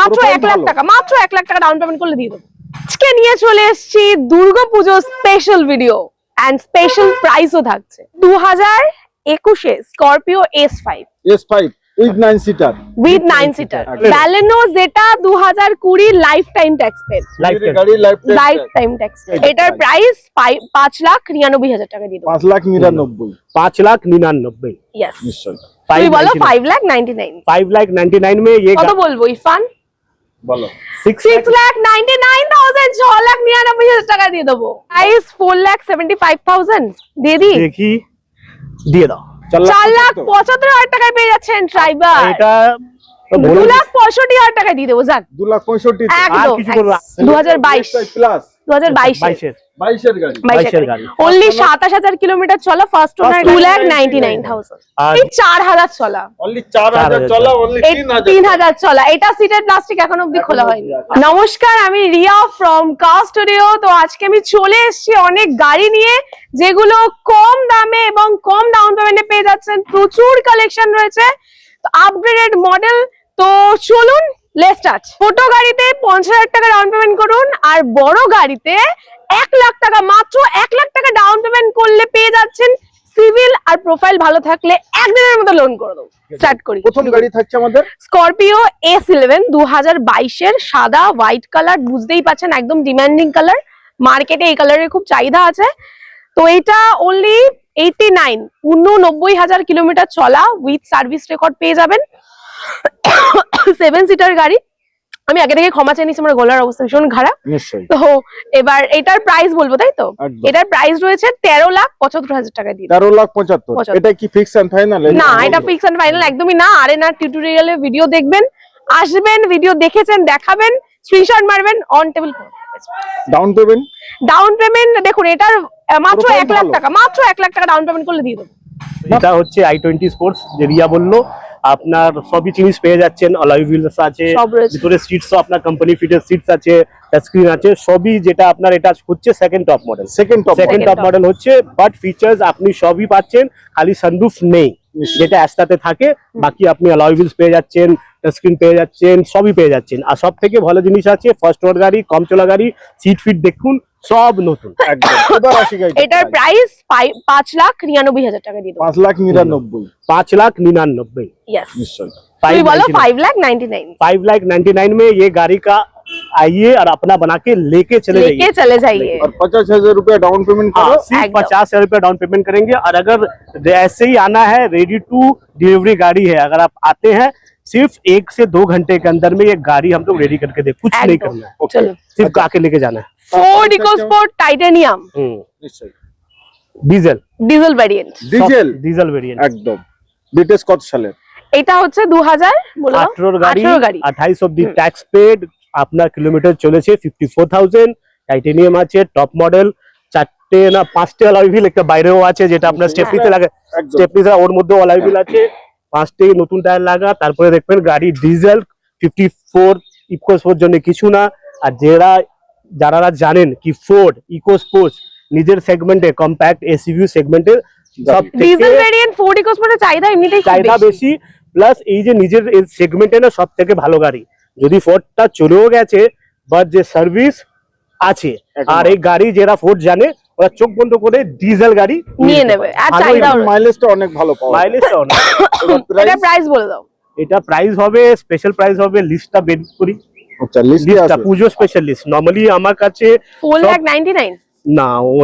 মাত্র এক লাখ টাকা মাত্র এক লাখ টাকা ডাউন পেমেন্ট করলে দিয়ে দেবো। আজকে নিয়ে চলে এসেছি Durga Puja special video and special প্রাইসও থাকছে। দু হাজার একুশে Scorpio S five S five পাঁচ লাখ নিরানব্বই হাজার টাকা পাঁচ লাখ নিরানব্বই। পাঁচ বলো five lakh ninety nine five lakh ninety nine মে কত বলব ইরফান? বলো। লাখ 99000 6 টাকা দিয়ে দেবো। প্রাইস 4 লাখ 75000 দিয়ে দি। দিয়ে দাও। 4 লাখ 75000 টাকায় পেয়ে যাচ্ছেন ট্রাইবার এটা 2 লাখ 65000 টাকায় দিয়ে দেবো জান 2 লাখ 2022 প্লাস দু হাজার বাইশের। অনলি সাতাশ হাজার কিলোমিটার চলা first owner two owner ninety nine thousand চার হাজার চলা। তিন হাজার চলা। এটা প্লাস্টিক এখন অব্দি খোলা হয়নি। নমস্কার আমি রিয়া ফ্রম কার স্টুডিও তো আজকে আমি চলে এসেছি অনেক গাড়ি নিয়ে যেগুলো কম দামে এবং কম ডাউন পেমেন্টে পেয়ে যাচ্ছেন। প্রচুর কালেকশন রয়েছে। তো আপগ্রেডেড মডেল তো চলুন লেস্টার্ট ছোট গাড়িতে পঞ্চাশ হাজার টাকা ডাউন পেমেন্ট করুন। আর বড় গাড়িতে এক লাখ টাকা মাত্র এক লাখ টাকা ডাউন পেমেন্ট করলে পেয়ে যাচ্ছেন সিভিল আর প্রোফাইল ভালো থাকলে একদিনের মতো লোন করে দেবো। স্টার্ট করি। প্রথম গাড়ি থাকছে আমাদের। স্করপিও এস ইলেভেন দু হাজার বাইশের সাদা হোয়াইট কালার বুঝতেই পারছেন একদম ডিমান্ডিং কালার মার্কেটে এই কালারের খুব চাহিদা আছে। তো এটা অনলি এইটি নাইন উননব্বই হাজার কিলোমিটার চলা উইথ সার্ভিস রেকর্ড পেয়ে যাবেন। সেভেন সিটার গাড়ি। আমি আগে থেকে ক্ষমা চাই নিচ্ছি আমার গলার অবস্থা ভীষণ খারাপ। তো এবার এটার প্রাইস বলব তাই তো? এটার প্রাইস রয়েছে তেরো লাখ পঁচাত্তর হাজার টাকা দিয়ে। তেরো লাখ পঁচাত্তর। এটা কি ফিক্স এন্ড ফাইনাল না এটা ফিক্স এন্ড ফাইনাল একদমই না। আরে না টিউটোরিয়ালে ভিডিও দেখবেন আসবেন ভিডিও দেখেছেন দেখাবেন স্ক্রিনশট মারবেন on table down payment down payment দেখুন এটার মাত্র এক লাখ টাকা মাত্র এক লাখ টাকা ডাউন পেমেন্ট করলে দিয়ে দেবো। এটা হচ্ছে আই টোয়েন্টি স্পোর্টস যে রিয়া বলল। আপনার সবই জিনিস পেয়ে যাচ্ছেন অলাই হুইলস আছে। ভিতরে সিটস আপনার কোম্পানি ফিটের সিটস আছে স্ক্রিন আছে সবই যেটা আপনার এটা হচ্ছে second top model second top second top model হচ্ছে বাট ফিচার্স আপনি সবই পাচ্ছেন খালি সানরুফ নেই। যেটা অ্যাস্টাতে থাকে বাকি আপনি অ্যালয় হুইলস পেয়ে যাচ্ছেন স্ক্রিন পেয়ে যাচ্ছেন সবই পেয়ে যাচ্ছেন আর সব থেকে ভালো জিনিস আছে ফার্স্ট ওয়ার গাড়ি কম চলা গাড়ি সিট ফিট দেখুন সব নতুন একদম এবার আসি গাড়ি এটার প্রাইস পাঁচ লাখ নিরানব্বই হাজার টাকা দিয়ে দেবো পাঁচ লাখ নিরানব্বই पाँच लाख निन्यानबे ইয়েস নিশ্চয়ই তুমি বলো five lakh ninety nine five lakh ninety nine में ये गाड़ी का आइए और अपना बना के लेके चले लेके जाइए चले जाइए और पचास हजार रूपया डाउन पेमेंट करो हाँ सिर्फ एकदम। पचास हजार रुपया डाउन पेमेंट करेंगे और अगर ऐसे ही आना है रेडी टू डिलीवरी गाड़ी है अगर आप आते हैं सिर्फ एक से दो घंटे के अंदर में ये गाड़ी हम लोग रेडी करके दे कुछ नहीं एकदम। करना है Okay. চলো सिर्फ आके लेके जाना है ফোর্ড ইকোস্পোর্ট টাইটানিয়াম हम्म, নিশ্চয়ই डीजल ডিজেল ভ্যারিয়েন্ট ডিজেল सब डीजल वेरिएंट একদম ডিটেলস কত সালের এটা হচ্ছে দু হাজার বলো আঠারোর গাড়ি আঠারো গাড়ি আঠাইশ অব্দি ট্যাক্স পেড আপনার কিলোমিটার চলেছে ফিফটি ফোর থাউজেন্ড টাইটেনিয়াম আছে টপ মডেল চারটে না পাঁচটে অলাইভিল একটা বাইরেও আছে যেটা আপনার স্টেপনিতে লাগে স্টেপনি ওর মধ্যে অলাইভিল আছে পাঁচটে নতুন টায়ার লাগা তারপরে দেখবেন গাড়ি diesel fifty four EcoSport জন্য কিছু না। আর যারা যারা জানেন কি ফোর্ড ইকো স্পোর্টস নিজের সেগমেন্টে কম্প্যাক্ট এসইভিউ ডিজেল চাহিদা এমনিতেই চাহিদা বেশি। বেশি প্লাস এই যে নিজের সেগমেন্টে না সব থেকে ভালো গাড়ি। যদি ফোর্ডটা চলেও গেছে বা যে সার্ভিস আছে আর এই গাড়ি যারা ফোর্ড জানে ওরা চোখ বন্ধ করে ডিজেল গাড়ি নিয়ে নেবে। আর ভালো মাইলেজটা অনেক ভালো পাওয়া মাইলেজটা অনেক এটা প্রাইস বলে দাও। এটা প্রাইস হবে স্পেশাল প্রাইস হবে লিস্টটা বের করি। আচ্ছা লিস্টটা পুজো স্পেশাল লিস্ট নর্মালি আমার কাছে ফোর সব- লাখ নাইনটি নাইন না ও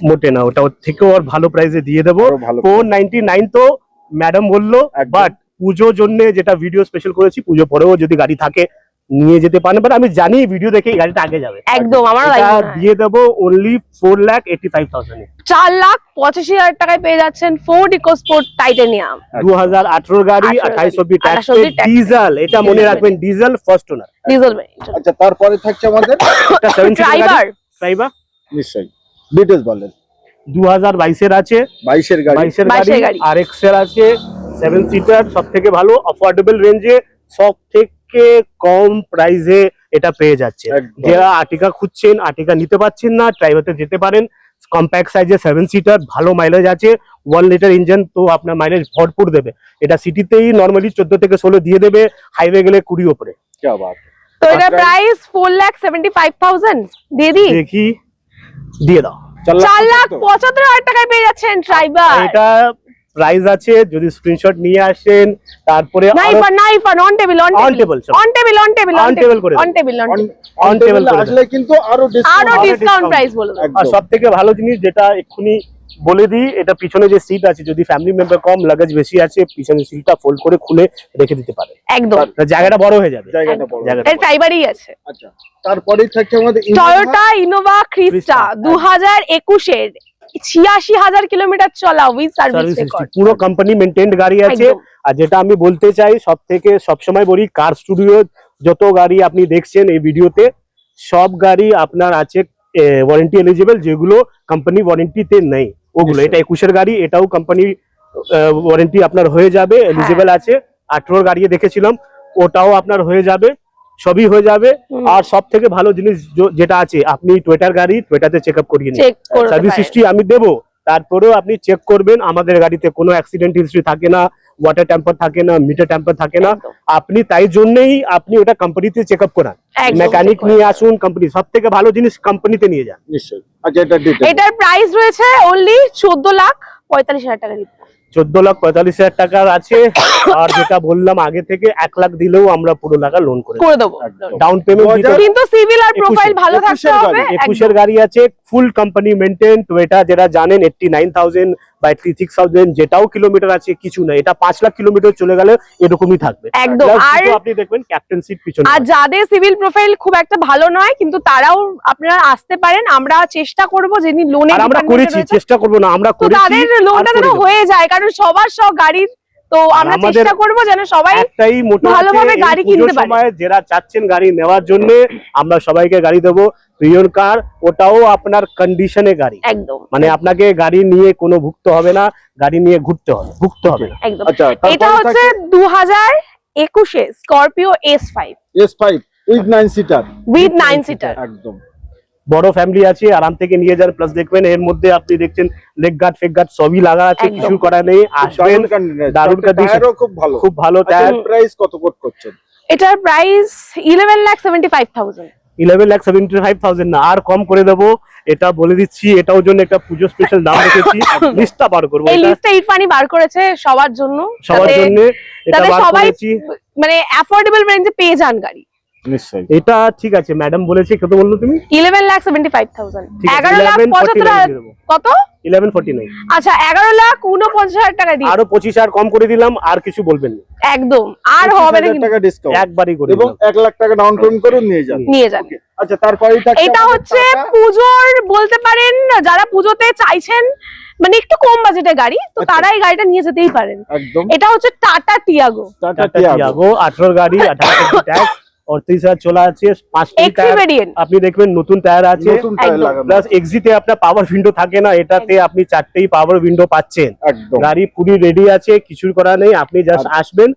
মোটে না ওটা ওর থেকেও আর ভালো প্রাইসে দিয়ে দেবো। আরও ভালো ফোর নাইনটি নাইন তো ম্যাডাম বলল। বাট পুজোর জন্য যেটা ভিডিও স্পেশাল করেছি পুজো পরেও যদি গাড়ি থাকে নিয়ে যেতে পারেন। বাট আমি জানি ভিডিও দেখে এই গাড়িটা আগে যাবে। একদম আমার দিয়ে দেবো only four lakh eighty five thousand চার লাখ পঁচাশি হাজার টাকায় পেয়ে যাচ্ছেন ফোর্ড ইকোস্পোর্ট টাইটানিয়াম দু হাজার আঠেরোর গাড়ি 18 আঠাইশ অব্দি ট্যাক্স 28 অব্দি tax ডিজেল এটা মনে রাখবেন ডিজেল ফার্স্ট ওনার ডিজেল আচ্ছা তারপরে থাকছে আমাদের? ড্রাইভার ড্রাইভার নিশ্চয়ই। ডিটেলস বলেন। দু হাজার বাইশের আছে। বাইশের গাড়ি। বাইশের গাড়ি। আর এক্সেল আছে। সেভেন সিটার সব থেকে ভালো অফোর্ডেবল রেঞ্জে সব থেকে কম প্রাইসে এটা পেয়ে যাচ্ছে। যারা আটিকা খুঁজছেন আটিকা নিতে পারছেন না ড্রাইভারতে যেতে পারেন কম্প্যাক্ট সাইজে সেভেন সিটার ভালো মাইলেজ আছে ওয়ান লিটার ইঞ্জিন তো আপনার মাইলেজ ভরপুর দেবে। এটা সিটিতেই নর্মালি চোদ্দ থেকে ষোলো দিয়ে দেবে হাইওয়ে গেলে কুড়ি ওপরে। তো এটা price four lakh seventy five thousand দিয়ে দিই দেখি দিয়ে দাও। চার লাখ পঁচাত্তর। হাজার টাকায় পেয়ে যাচ্ছেন ড্রাইভার এটা প্রাইস আছে যদি স্ক্রিনশট নিয়ে আসেন তারপরে নাইফ আরো- আর knife R on table on table. On table on table করে on table on table table. করে আসলে কিন্তু আরও ডিসকাউন্ট আরও ডিসকাউন্ট প্রাইস বলে আর সব থেকে ভালো জিনিস যেটা এক্ষুনি বলে দিই এটা পিছনে যে সিট আছে যদি ফ্যামিলি মেম্বার কম লাগেজ বেশি আছে পিছনে সিটটা ফোল্ড করে খুলে রেখে দিতে পারে। একদম। জায়গাটা বড় হয়ে যাবে। জায়গাটা বড়। এর ড্রাইভারই আছে। আচ্ছা। তারপরেই থাকছে আমাদের টয়োটা ইনোভা ক্রিস্টা Crista, দু হাজার একুশের ছিয়াশি হাজার কিলোমিটার চলা উইথ সার্ভিস পুরো কোম্পানি মেনটেন্ড গাড়ি আছে। আর যেটা আমি বলতে চাই সব থেকে সবসময় বলি কার স্টুডিও যত গাড়ি আপনি দেখছেন এই ভিডিওতে সব গাড়ি আপনার আছে ওয়ারেন্টি এলিজিবল যেগুলো কোম্পানি ওয়ারেন্টিতে নেই। ওগুলো এটা একুশের গাড়ি এটাও কোম্পানি ওয়ারেন্টি আপনার হয়ে যাবে হ্যাঁ। এলিজিবল আছে। আঠেরোর গাড়ি দেখেছিলাম ওটাও আপনার হয়ে যাবে। সবই হয়ে যাবে। আর সব থেকে ভালো জিনিস যেটা আছে আপনি টুয়েটার গাড়ি টুয়েটাতে চেক আপ করিয়ে নিন। সার্ভিস হিস্ট্রি আমি দেবো তারপরেও আপনি চেক করবেন আমাদের গাড়িতে কোনো অ্যাক্সিডেন্ট হিস্ট্রি থাকে না ওয়াটার ট্যাম্পার থাকে না মিটার ট্যাম্পার থাকে না। আপনি তাই জন্যই আপনি ওটা কোম্পানিতে চেক আপ করান মেকানিক নিয়ে আসুন কোম্পানি সব থেকে ভালো জিনিস কোম্পানিতে নিয়ে যান। নিশ্চয়ই। আচ্ছা এটার প্রাইস রয়েছে অনলি চোদ্দ লাখ পঁয়তাল্লিশ হাজার টাকা। চোদ্দ লাখ পঁয়তাল্লিশ হাজার টাকার আছে। আর যেটা বললাম আগে থেকে এক লাখ দিলেও আমরা পুরো টাকা লোন করে করে দেবো। ডাউন পেমেন্ট কিন্তু সিভিল আর একুশের- প্রোফাইল ভালো থাকতে একুশের হবে। গাড়ি, একুশের গাড়ি আছে ফুল কোম্পানি মেনটেন তো এটা যেটা জানেন এইটটি নাইন থাউজেন্ড বা সিক্স থাউজেন্ড যেটাও কিলোমিটার আছে কিছু না এটা পাঁচ লাখ কিলোমিটার চলে গেলে এরকমই থাকবে। একদম। আর আপনি দেখবেন ক্যাপ্টেন সিট পিছনে আর যাদের সিভিল প্রোফাইল খুব একটা ভালো নয় কিন্তু তারাও আপনারা আসতে পারেন। আমরা চেষ্টা করব যিনি লোনে আমরা করেছি চেষ্টা করব না আমরা করেছি তাদের লোনটা যেন হয়ে যায় কারণ সবার সব গাড়ির তো আমরা চেষ্টা করব যেন সবাই একটাই ভালোভাবে গাড়ি কিনতে পারে। সময় যারা চাচ্ছেন গাড়ি নেওয়ার জন্য আমরা সবাইকে গাড়ি দেবো। প্রিয়ন কার ওটাও আপনার কন্ডিশনে গাড়ি। একদম। মানে আপনাকে গাড়ি নিয়ে কোনো ভুগতে হবে না গাড়ি নিয়ে ঘুরতে হবে ভুগতে হবে না। একদম। আচ্ছা এটা হচ্ছে দু হাজার একুশে Scorpio S five S five with nine seater with nine seater একদম। বড় ফ্যামিলি আছে আরাম থেকে নিয়ে যান। প্লাস দেখবেন এর মধ্যে আপনি দেখছেন লেগ গার্ড ফেক গার্ড সবই লাগা আছে। কিছু করা নেই। আসবেন দারুণ condition। টায়ারও খুব ভালো। খুব ভালো টায়ার টায়ার প্রাইস কত কোট করছেন? এটার price eleven lakh seventy five thousand eleven lakh seventy five thousand না আর কম করে দেবো। এটা বলে দিচ্ছি এটাও জন্য একটা পুজো স্পেশাল দাম রেখেছি। লিস্টটা বার করব এই লিস্টটা ইরফানি বার করেছে সবার জন্য। সবার জন্য এটা বার সবাই করেছি। মানে অ্যাফোর্ডেবল রেঞ্জে পেয়ে যান গাড়ি। নিশ্চয়ই। এটা ঠিক আছে ম্যাডাম বলেছে কত বলল তুমি? ইলেভেন লাখ এগারো লাখ 11 পঁচাত্তর 49 হাজার দিয়ে দেবো। কত? ইলেভেন ফোর্টি নাইন আচ্ছা এগারো লাখ উনপঞ্চাশ হাজার টাকা দিই আরও হাজার কম করে দিলাম আর কিছু বলবেন না। একদম আর হবে না কিন্তু। টাকা ডিসকাউন্ট একবারই করে এবং দিলাম। লাখ টাকা ডাউন পেমেন্ট করুন নিয়ে যান নিয়ে যান আচ্ছা তারপরেই থাকছে এটা হচ্ছে। পুজোর বলতে পারেন যারা পুজোতে চাইছেন মানে একটু কম বাজেটের গাড়ি তো আচ্ছা। তারা এই গাড়িটা নিয়ে যেতেই পারেন। এটা হচ্ছে Tata Tiago. Tata Tiago. Tiago আঠারোর গাড়ি আঠারো ট্যাক্স অড়তিরিশ হাজার চলা আছে আপনি দেখবেন নতুন টায়ার আছে প্লাস এক্সিতে আপনার পাওয়ার উইন্ডো থাকে না এটাতে আপনি চারটেই পাওয়ার উইন্ডো পাচ্ছেন। গাড়ি পুরি রেডি আছে কিছু করা নেই আপনি জাস্ট আসবেন।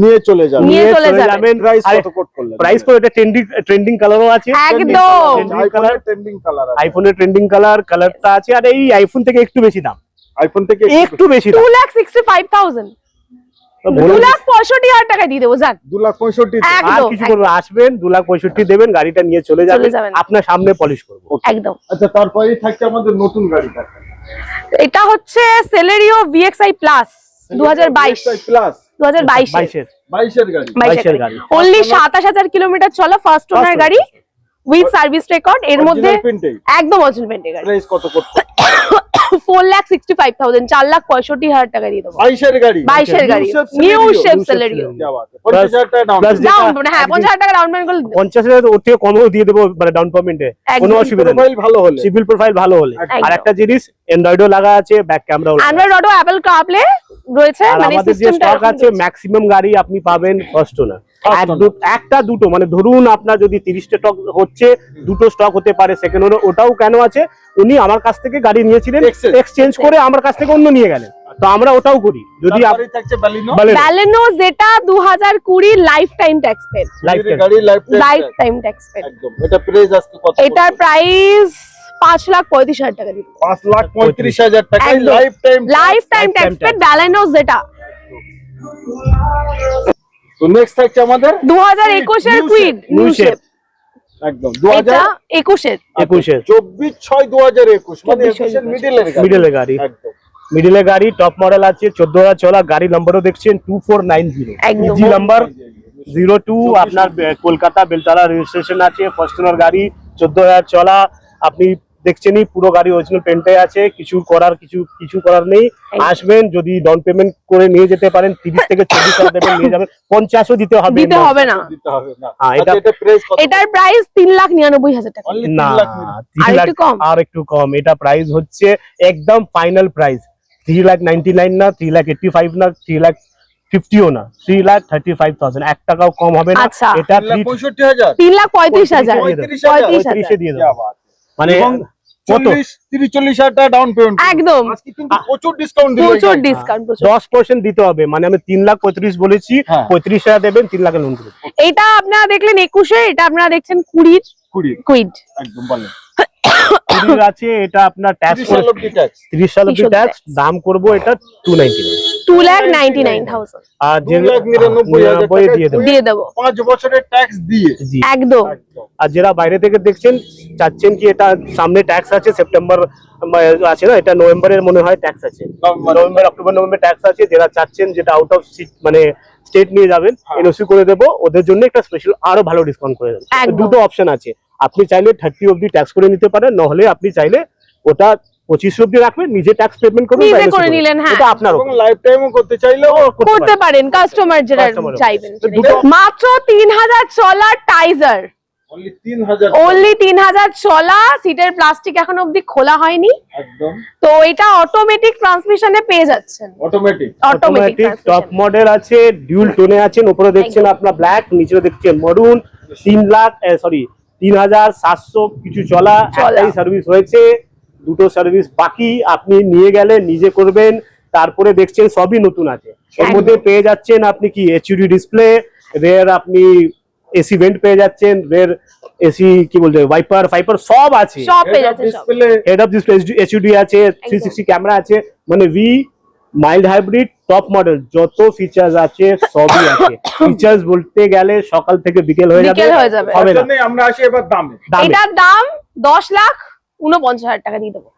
নিয়ে চলে যাবেন। প্রাইস তো এটা ট্রেন্ডিং কালারও আছে। আইফোনের ট্রেন্ডিং কালার কালারটা আছে। আর এই আইফোন থেকে একটু বেশি দাম। আইফোন থেকে একটু বেশি দু লাখ পঁয়ষট্টি হাজার টাকা দিয়ে দেবো যান দু লাখ পঁয়ষট্টি আর কিছু করব আসবেন দু লাখ পঁয়ষট্টি দেবেন গাড়িটা নিয়ে চলে চলে যাবেন যাবেন। আপনার সামনে পলিশ করব। একদম। আচ্ছা তারপরেই থাকছে আমাদের নতুন গাড়িটা এটা হচ্ছে সেলেরিও ভিএক্সআই প্লাস দু হাজার বাইশ। প্লাস দু হাজার বাইশে। বাইশের। বাইশের গাড়ি। বাইশের গাড়ি। অনলি সাতাশ হাজার কিলোমিটার চলা ফার্স্ট ওনার। গাড়ি। উইথ সার্ভিস রেকর্ড এর মধ্যে একদম অরিজিনাল পেন্টে গাড়ি। কত করতে লাখ টাকা দিয়ে দেবো। গাড়ি? নিউ টাকা মানে হ্যাঁ, ওর থেকে দেবো মানে ডাউন কোনো অসুবিধা নেই। ভালো সিভিল প্রোফাইল ভালো আর একটা জিনিস লাগা আছে ব্যাক অ্যান্ড্রয়েড রয়েছে ম্যাক্সিমাম মানে গাড়ি আপনি পাবেন কষ্ট না একটা দুটো মানে ধরুন আপনার যদি তিরিশটা স্টক হচ্ছে দুটো স্টক হতে পারে সেকেন্ড ওনার ওটাও কেন আছে? উনি আমার কাছ থেকে গাড়ি নিয়েছিলেন এক্সচেঞ্জ করে আমার কাছ থেকে অন্য নিয়ে গেলেন। তো আমরা ওটাও করি। যদি ব্যালেনো যেটা lifetime tax paid lifetime tax paid এটা প্রাইস আজকে কত এটার প্রাইস পাঁচ লাখ পঁয়ত্রিশ হাজার টাকা দিব। পাঁচ লাখ পঁয়ত্রিশ হাজার টাকা lifetime lifetime tax paid Baleno যেটা। তো নেক্সট থাকছে আমাদের দু হাজার একুশের New Kwid shape, new shape একদম দু এটা হাজার একুশের। একুশের। চব্বিশ ছয় দু হাজার একুশ মানে 24 একুশের মিডিলের মিডলে গাড়ি। একদম। মিডিলে গাড়ি টপ মডেল আছে চোদ্দ হাজার চলা গাড়ি নম্বরও দেখছেন টু ফোর নাইন জিরো একদম। জি নাম্বার জিরো টু আপনার বে- কলকাতা বেলতলা রেজিস্ট্রেশন আছে ফরচুনার গাড়ি চোদ্দ হাজার চলা আপনি দেখছেনই পুরো গাড়ি অরিজিনাল পেন্টে আছে কিছু করার কিছু কিছু করার নেই। আসবেন যদি ডাউন পেমেন্ট করে নিয়ে যেতে পারেন তিরিশ থেকে চল্লিশ হাজার দেবেন নিয়ে যাবেন পঞ্চাশও দিতে হবে দিতে হবে না। দিতে হবে না। হ্যাঁ, আচ্ছা, এটা- এটা প্রাইস এটার প্রাইস তিন লাখ নিরানব্বই হাজার টাকা। না 3 লাখ মিলে। তিন আর লাখ একটু কম? আর একটু কম। এটা প্রাইস হচ্ছে একদম final price three lakh ninety nine না থ্রি লাখ এইটটি ফাইভ না থ্রি লাখ ফিফটিও না। Three lakh thirty five thousand এক টাকাও কম হবে না। আচ্ছা। এটা তিন লাখ পঁয়ত্রিশ হাজার। পঁয়ত্রিশ হাজার। পঁয়ত্রিশ হাজার। পঁয়ত্রিশে দিয়ে দেবো। মানে এবং কত? চল্লিশ হাজার টাকা ডাউন একদম। আজকে কিন্তু প্রচুর ডিসকাউন্ট দিল প্রচুর ডিসকাউন্ট প্রচুর। দশ পার্সেন্ট দিতে হবে মানে আমি তিন লাখ পঁয়ত্রিশ বলেছি হ্যাঁ। পঁয়ত্রিশ হাজার দেবেন তিন লাখে লোন করে এটা আপনারা দেখলেন একুশে এটা আপনারা দেখছেন কুড়ির কুড়ি। কুইড একদম বলেন। আছে এটা আপনার ট্যাক্স তিরিশ সাল ট্যাক্স তিরিশ সাল অব্দি 30 অব্দি ট্যাক্স দাম করব এটা two ninety two lakh ninety nine thousand আর দিয়ে দেবো। দিয়ে দেবো। পাঁচ বছরের ট্যাক্স দিয়ে। একদম। আর যারা বাইরে থেকে দেখছেন চাচ্ছেন কি এটা সামনে ট্যাক্স আছে সেপ্টেম্বর আছে না এটা নভেম্বরের মনে হয় ট্যাক্স আছে। নভেম্বর। অক্টোবর নভেম্বর ট্যাক্স আছে যারা চাচ্ছেন যেটা আউট অফ মানে স্টেট নিয়ে যাবেন হ্যাঁ। এনওসি করে দেবো ওদের জন্য একটা স্পেশাল আরও ভালো ডিসকাউন্ট করে দেবো। দুটো অপশন আছে। আপনি চাইলে থার্টি অব্দি ট্যাক্স করে নিতে পারেন নহলে আপনি চাইলে ওটা পঁচিশ অব্দি রাখবেন নিজে ট্যাক্স পেমেন্ট করবেন নিজে করে নিলেন, হ্যাঁ। এটা আপনার এবং লাইফ টাইমও করতে চাইলেও করতে পারেন। কাস্টমার এর চাইবেন। মাত্র তিন হাজার চলার টাইজার অনলি তিন হাজার অনলি তিন হাজার চলা সিটের প্লাস্টিক এখন অবধি খোলা হয়নি। একদম। তো এটা অটোমেটিক ট্রান্সমিশনে পেয়ে যাচ্ছেন। অটোমেটিক অটোমেটিক টপ মডেল আছে ডিউল টোনে আছেন উপরে দেখছেন। আপনার ব্ল্যাক নিচে দেখছেন মরুন তিন লাখ সরি তিন হাজার সাতশো কিছু চলা চলা। একটাই সার্ভিস হয়েছে দুটো সার্ভিস বাকি আপনি নিয়ে গেলে নিজে করবেন তারপরে দেখছেন সবই নতুন আছে। এর মধ্যে পেয়ে যাচ্ছেন আপনি কি এইচডি ডিসপ্লে রের আপনি এসি ভেন্ট পেয়ে যাচ্ছেন রের এসি কি বলতে ওয়াইপার ফাইপার সব আছে। সব পেয়ে যাচ্ছে display head of display HD আছে থ্রি সিক্সটি ক্যামেরা আছে মানে V mild hybrid top model যত ফিচার্স আছে সবই আছে। ফিচার্স বলতে গেলে সকাল থেকে বিকেল হয়ে যাবে বিকেল হয়ে যাবে। হবে না। আমরা আসি এবার দামে। এটার দাম দশ লাখ উনপঞ্চাশ হাজার টাকা দিয়ে দেবো।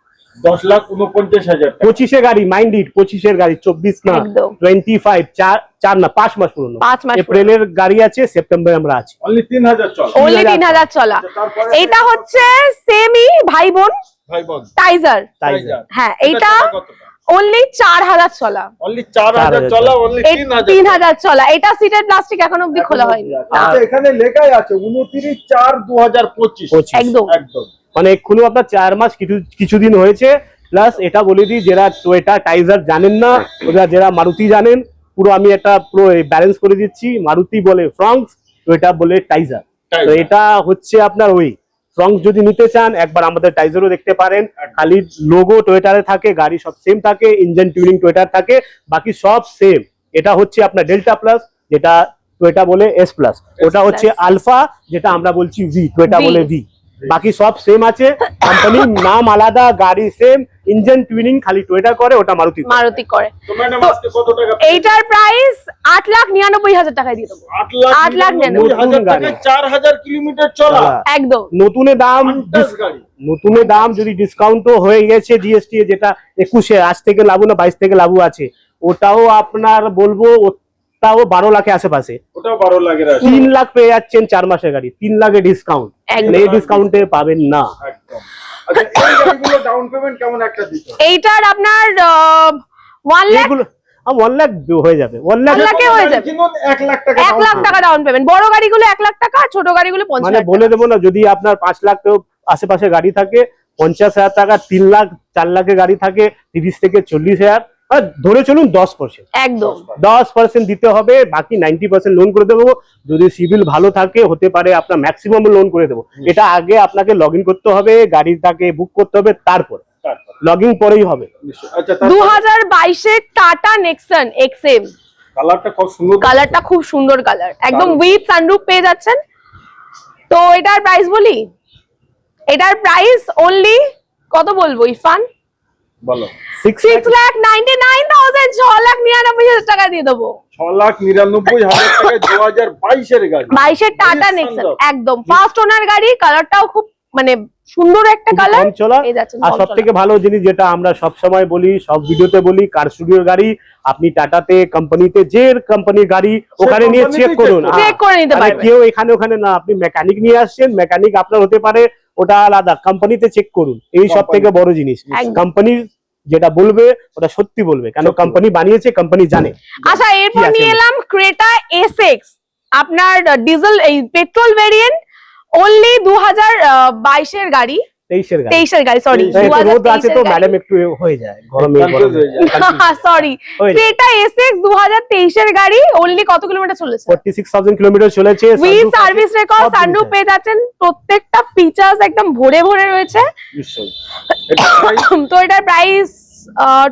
দশ লাখ উনপঞ্চাশ হাজার পঁচিশে গাড়ি মাইন্ড পঁচিশের গাড়ি চব্বিশ না টোয়েন্টি ফাইভ চার চার না পাঁচ মাস পুরনো। পাঁচ মাস এপ্রিলের গাড়ি আছে সেপ্টেম্বরে আমরা আছি। অনলি তিন হাজার চল। অনলি তিন হাজার চলা। এটা হচ্ছে সেমি ভাই বোন টাইজার হ্যাঁ অনলি চার হাজার চলা। অনলি চার হাজার চলা অনলি তিন হাজার চলা। এটা সিটের প্লাস্টিক এখন অব্দি খোলা হয়নি। আচ্ছা এখানে লেখাই আছে উনত্রিশ চার দু হাজার পঁচিশ। পঁচিশ। একদম। একদম। মানে এক্ষুনি আপনার চার মাস কিছু কিছুদিন হয়েছে প্লাস এটা বলে দিই যারা টোয়েটা টাইজার জানেন না ওরা যারা মারুতি জানেন পুরো আমি একটা পুরো ব্যালেন্স করে দিচ্ছি মারুতি বলে ফ্রংস টোয়েটা বলে টাইজার তো এটা হচ্ছে আপনার ওই ফ্রংস যদি নিতে চান একবার আমাদের টাইজারও দেখতে পারেন খালি লোগো টোয়েটারে থাকে গাড়ি সব সেম থাকে ইঞ্জিন টিউনিং টোয়েটার থাকে বাকি সব সেম এটা হচ্ছে আপনার ডেল্টা প্লাস যেটা টোয়েটা বলে এস প্লাস ওটা হচ্ছে আলফা যেটা আমরা বলছি ভি টোয়েটা বলে ভি বাকি সব সেম আছে। কোম্পানির নাম আলাদা গাড়ি সেম ইঞ্জিন টুইনিং খালি টোয়েটা করে ওটা মারুতি মারুতি করে। তো ম্যাডাম আজকে কত টাকা এইটার প্রাইস আট লাখ নিরানব্বই হাজার টাকায় দিয়ে দেবো। আট লাখ চার হাজার কিলোমিটার চলা। চলা। একদম। নতুনে দাম নতুনে দাম যদি ডিসকাউন্টও হয়ে গেছে জিএসটি যেটা একুশে আজ থেকে লাগু না বাইশ থেকে লাগু আছে ওটাও আপনার বলব ওটাও বারো লাখের আশেপাশে। ওটাও বারো লাখের তিন লাখ পেয়ে যাচ্ছেন চার মাসের গাড়ি। তিন লাখের ডিসকাউন্ট এই ডিসকাউন্টে পাবেন না। একদম। আচ্ছা এই গাড়িগুলো ডাউন পেমেন্ট কেমন একটা দিতে হবে? এইটার আপনার ওয়ান লাখ ওয়ান লাখ হয়ে যাবে। ওয়ান লাখ One হয়ে যাবে। এক লাখ টাকা এক down লাখ টাকা ডাউন পেমেন্ট বড় গাড়িগুলো এক লাখ টাকা আর ছোট গাড়িগুলো পঞ্চাশ মানে বলে দেবো না যদি আপনার পাঁচ লাখ আশেপাশে গাড়ি থাকে পঞ্চাশ হাজার টাকা তিন লাখ চার লাখের গাড়ি থাকে তিরিশ থেকে চল্লিশ হাজার ধরে চলুন দশ পার্সেন্ট একদম। দশ পার্সেন্ট দিতে হবে বাকি নাইনটি পার্সেন্ট লোন করে দেবো। যদি সিভিল ভালো থাকে হতে পারে আপনার ম্যাক্সিমাম লোন করে দেবো। এটা আগে আপনাকে লগ ইন করতে হবে গাড়িটাকে বুক করতে হবে তারপর। লগ ইন পরেই হবে। আচ্ছা দু হাজার বাইশের টাটা নেক্সন এক্সএম। কালারটা খুব সুন্দর। কালারটা খুব সুন্দর কালার। একদম উইথ সানরুফ পেয়ে যাচ্ছেন। তো এটার প্রাইস বলি? এটার প্রাইস অনলি কত বলব ইরফান? বলো। Six six lakh ninety nine thousand ছ লাখ নিরানব্বই হাজার টাকা দিয়ে দেবো। ছ লাখ নিরানব্বই হাজার টাকায় দু হাজার বাইশের গাড়ি। বাইশের টাটা নেক্সন সুন্দর। একদম। ফার্স্ট ওনার গাড়ি কালারটাও খুব মানে সুন্দর একটা কালার আর সব থেকে ভালো জিনিস যেটা আমরা সব সময় বলি সব ভিডিওতে বলি কার স্টুডিওর গাড়ি আপনি টাটাতে কোম্পানিতে যে কোম্পানির গাড়ি ওখানে নিয়ে চেক করুন। হ্যাঁ। চেক করে নিতে পারবেন কেউ এখানে ওখানে না আপনি মেকানিক নিয়ে আসছেন মেকানিক আপনার হতে পারে ওটা আলাদা। কোম্পানিতে চেক করুন। এই সব থেকে বড় জিনিস। কোম্পানির কোম্পানি যেটা বলবে ওটা সত্যি বলবে। কেন কোম্পানি বানিয়েছে কোম্পানি জানে। আচ্ছা এরপর? নিয়ে এলাম ক্রেটা এস এক্স আপনার ডিজেল এই পেট্রোল ভেরিয়েন্ট অনলি দু হাজার বাইশের গাড়ি। তেইশের গাড়ি। তেইশের গাড়ি সরি রোদ আছে তো ম্যাডাম একটু হয়ে যায় গরমে হয়ে। সরি ক্রেটা গাড়ি অনলি কত কিলোমিটার চলেছে? ফোর্টি সিক্স থাউজেন্ড কিলোমিটার চলেছে সার্ভিস রেকর্ড সানরুফ পেয়ে যাচ্ছেন প্রত্যেকটা ফিচার্স একদম ভরে ভরে রয়েছে। তো এটার price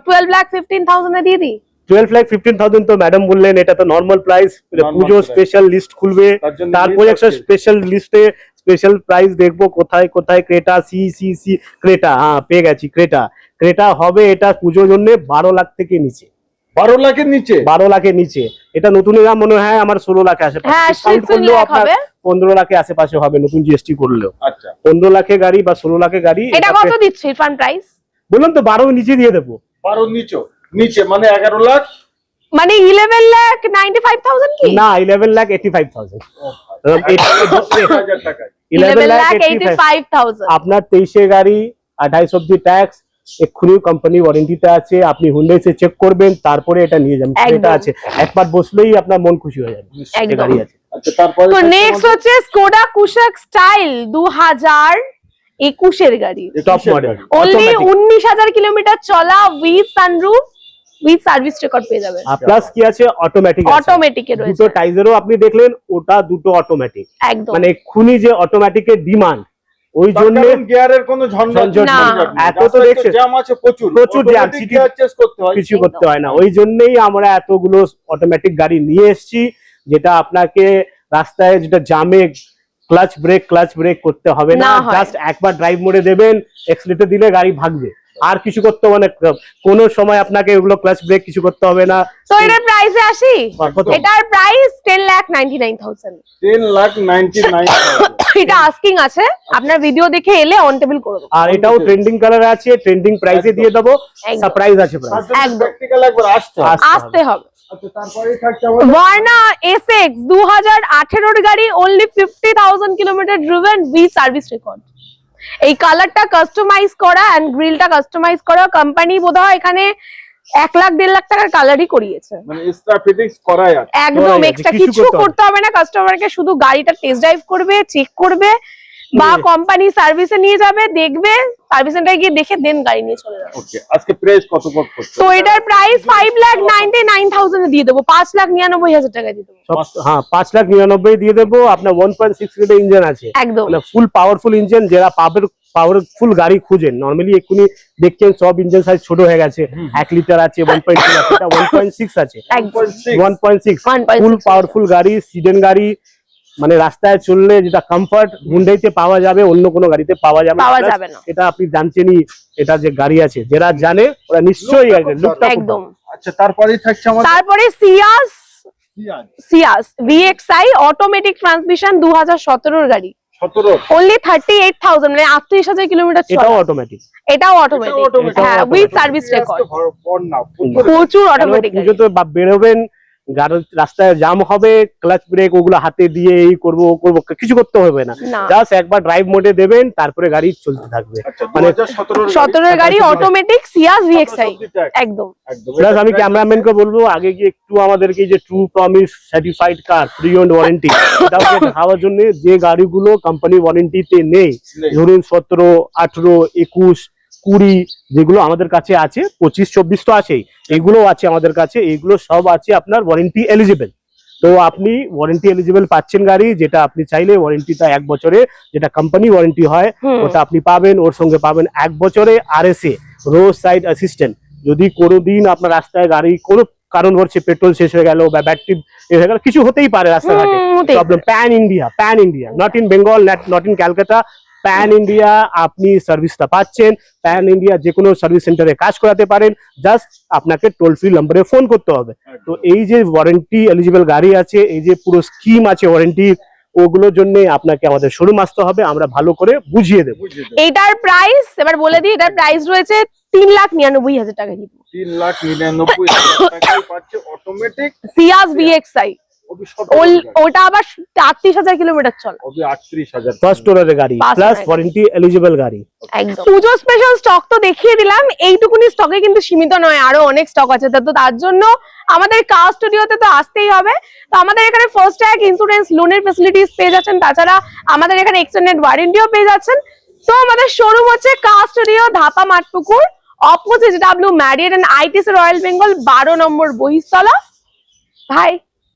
twelve lakh fifteen thousand দিয়ে দিই। টুয়েলভ লাখ ফিফটিন থাউজেন্ড তো ম্যাডাম বললেন এটা তো normal price Puja special list খুলবে। তারপরে একটা স্পেশাল লিস্টে স্পেশাল প্রাইস দেখব কোথায় কোথায় Creta C C C Creta হ্যাঁ পেয়ে গেছি ক্রেটা। ক্রেটা হবে এটা পুজোর জন্য বারো লাখ থেকে নিচে। বারো লাখের নিচে? বারো লাখের নিচে। এটা নতুন দাম মনে হয় আমার ষোলো লাখে আশেপাশে হ্যাঁ লাখ পনেরো লাখে আশেপাশে হবে নতুন জিএসটি করলেও। আচ্ছা। পনেরো লাখের গাড়ি বা ষোলো লাখের গাড়ি এটা কত দিচ্ছে ইরফান প্রাইস বললাম তো বারো নিচে দিয়ে দেবো। বারো নিচে নিচে মানে এগারো লাখ? মানে eleven lakh ninety five thousand কি? না eleven lakh eighty five thousand আপনার তেইশে গাড়ি আঠাইশ অব্দি ট্যাক্স এক্ষুনি কোম্পানি ওয়ারেন্টিটা আছে আপনি হুন্ডাইসে চেক করবেন তারপরে এটা নিয়ে যাবেন। এটা আছে। একবার বসলেই আপনার মন খুশি হয়ে যাবে। গাড়ি আছে। আচ্ছা তো নেক্সট হচ্ছে স্কোডা কুশাক স্টাইল দু হাজার একুশের গাড়ি। টপ মডেল অনলি উনিশ হাজার কিলোমিটার চলা with sunroof with service record পেয়ে যাবেন। প্লাস কি আছে? অটোমেটিক অটোমেটিক এ দুটো টাইজারও আপনি দেখলেন ওটা দুটো অটোমেটিক একদম। মানে এক্ষুনি যে অটোমেটিকের ডিমান্ড ওই জন্য গিয়ারের কোনো ঝঞ্ঝট। এত তো। জ্যাম আছে প্রচুর। প্রচুর জ্যাম, gear change করতে হয়। কিছু করতে হয় না। ওই জন্যই আমরা এতগুলো অটোমেটিক গাড়ি নিয়ে এসেছি যেটা আপনাকে রাস্তায় যেটা জামে ক্লাচ ব্রেক ক্লাচ ব্রেক করতে হবে না। না জাস্ট একবার ড্রাইভ মোডে দেবেন এক্সিলেটর দিলে গাড়ি ভাগবে। আর কিছু করতে মানে কোনো সময় আপনাকে এগুলো ক্লাচ ব্রেক কিছু করতে হবে না। তো এটার প্রাইসে আসি? এটার price ten lakh ninety nine thousand ten lakh ninety nine এটা আস্কিং আছে। আপনার ভিডিও দেখে এলে অন টেবিল করে দেবো। আর এটাও ট্রেন্ডিং কালার আছে ট্রেন্ডিং প্রাইসে দিয়ে দেবো। সারপ্রাইজ আছে প্রাইস একদম। প্র্যাকটিক্যাল একবার আসতে হবে। আসতে হবে। ভার্না এক্স দু হাজার আঠেরোর গাড়ি only fifty thousand kilometre driven with service record এই কালারটা কাস্টমাইজ করা অ্যান্ড গ্রিলটা কাস্টমাইজ করা কোম্পানি বোধহয় এখানে এক লাখ দেড় লাখ টাকার কালারই করিয়েছে। মানে একদম এক্সট্রা কিছু কিছু করতে হবে করতে হবে না কাস্টমারকে শুধু গাড়িটা টেস্ট ড্রাইভ করবে চেক করবে বা কোম্পানি সার্ভিসে নিয়ে যাবে দেখবে সার্ভিস সেন্টারে গিয়ে দেখে দেন গাড়ি নিয়ে চলে যাবে। ওকে আজকে প্রাইস কত কত করছে তো এটার price five lakh ninety nine thousand দিয়ে দেবো পাঁচ লাখ নিরানব্বই হাজার টাকা দিয়ে দেবো। হ্যাঁ পাঁচ লাখ নিরানব্বই দিয়ে দেবো আপনার one point six litre engine আছে। একদম। মানে ফুল পাওয়ারফুল ইঞ্জিন যারা পাওয়ার পাওয়ারফুল গাড়ি খুঁজেন নর্মালি এক্ষুনি দেখছেন সব ইঞ্জিন সাইজ ছোট হয়ে গেছে। এক লিটার আছে ওয়ান পয়েন্ট টু আছে এটা ওয়ান পয়েন্ট সিক্স আছে। One point six 1.6 full powerful গাড়ি সিডেন গাড়ি মানে রাস্তায় চললে যেটা কমফর্ট হুন্ডাইতে পাওয়া যাবে অন্য কোনো গাড়িতে পাওয়া যাবে পাওয়া যাবে না। এটা আপনি জানছেনই এটা যে গাড়ি আছে যারা জানে ওরা নিশ্চয়ই আছে লুকটা একদম। আচ্ছা তারপরেই থাকছে আমাদের তারপরে Ciaz Ciaz VXI automatic transmission দু হাজার সতেরোর গাড়ি। সতেরো। অনলি থার্টি এইট থাউজেন্ড মানে আটত্রিশ হাজার কিলোমিটার চলা। এটাও অটোমেটিক এটাও অটোমেটিক হ্যাঁ উইথ সার্ভিস রেকর্ড প্রচুর। অটোমেটিক পুজোতে বা- বেরোবেন রাস্তায় জাম হবে ক্লাচ ব্রেক ওগুলো হাতে দিয়ে এই করব ও করব কিছু করতে হবে না। জাস্ট একবার ড্রাইভ মোডে দেবেন তারপরে গাড়ি চলতে থাকবে। আচ্ছা মানে 2017 সতেরোর গাড়ি অটোমেটিক ভিএক্সআই একদম। প্লাস আমি ক্যামেরাম্যানকে বলব আগে গিয়ে একটু আমাদেরকে যে true promise certified car free on warranty খাওয়ার জন্য যে গাড়িগুলো কোম্পানি ওয়ারেন্টিতে নেই। ধরুন সতেরো আঠেরো একুশ কুড়ি যেগুলো আমাদের কাছে আছে পঁচিশ চব্বিশ তো আছেই। এগুলো আছে আমাদের কাছে এগুলো সব আছে আপনার ওয়ারেন্টি এলিজিবল তো আপনি ওয়ারেন্টি এলিজিবল পাচ্ছেন গাড়ি যেটা আপনি চাইলে ওয়ারেন্টিটা এক বছরে যেটা কোম্পানি ওয়ারেন্টি হয় ওটা আপনি পাবেন ওর সঙ্গে পাবেন এক বছরে R S A roadside assistant যদি কোনোদিন আপনার রাস্তায় গাড়ি কোনো কারণ হচ্ছে পেট্রোল শেষ হয়ে গেল বা ব্যাটারি এ হয়ে গেল কিছু হতেই পারে রাস্তাঘাটে। Problem pan India pan India not in Bengal not in Calcutta pan India আপনি সার্ভিসটা পাচ্ছেন। প্যান ইন্ডিয়া যে কোনো সার্ভিস সেন্টারে কাজ করাতে পারেন। জাস্ট আপনাকে টোল ফ্রি নম্বরে ফোন করতে হবে। তো এই যে ওয়ারেন্টি এলিজিবল গাড়ি আছে এই যে পুরো স্কিম আছে ওয়ারেন্টি ওগুলোর জন্য আপনাকে আমাদের শোরুম আসতে হবে। আমরা ভালো করে বুঝিয়ে দেবো। এটার প্রাইস এবার বলে দিই এটার প্রাইস রয়েছে তিন লাখ নিরানব্বই হাজার টাকা। তিন লাখ নিরানব্বই হাজার পাচ্ছে অটোমেটিক সিয়াস সতেরো ওটা আবার আটত্রিশ হাজার কিলোমিটার চলা। অবি আটত্রিশ হাজার ফার্স্ট ওনারের গাড়ি প্লাস ওয়ারেন্টি এলিজিবল গাড়ি। পুজো স্পেশাল স্টক তো দেখিয়ে দিলাম এইটুকুনি স্টকে কিন্তু সীমিত নয় আরও অনেক স্টক আছে। তো তার জন্য আমাদের কার স্টুডিওতে তো আসতেই হবে। তো আমাদের এখানে ফার্স্ট ট্যাগ ইন্স্যুরেন্স লোনের ফেসিলিটিস পেয়ে যাচ্ছেন। তাছাড়া আমাদের এখানে এক্সটেন্ডেড ওয়ারেন্টিও পেয়ে যাচ্ছেন। তো আমাদের শোরুম হচ্ছে car studio Dhapa Mathpukur opposite W Marriott and ITC Royal Bengal বারো নম্বর বহিস্তলা ভাই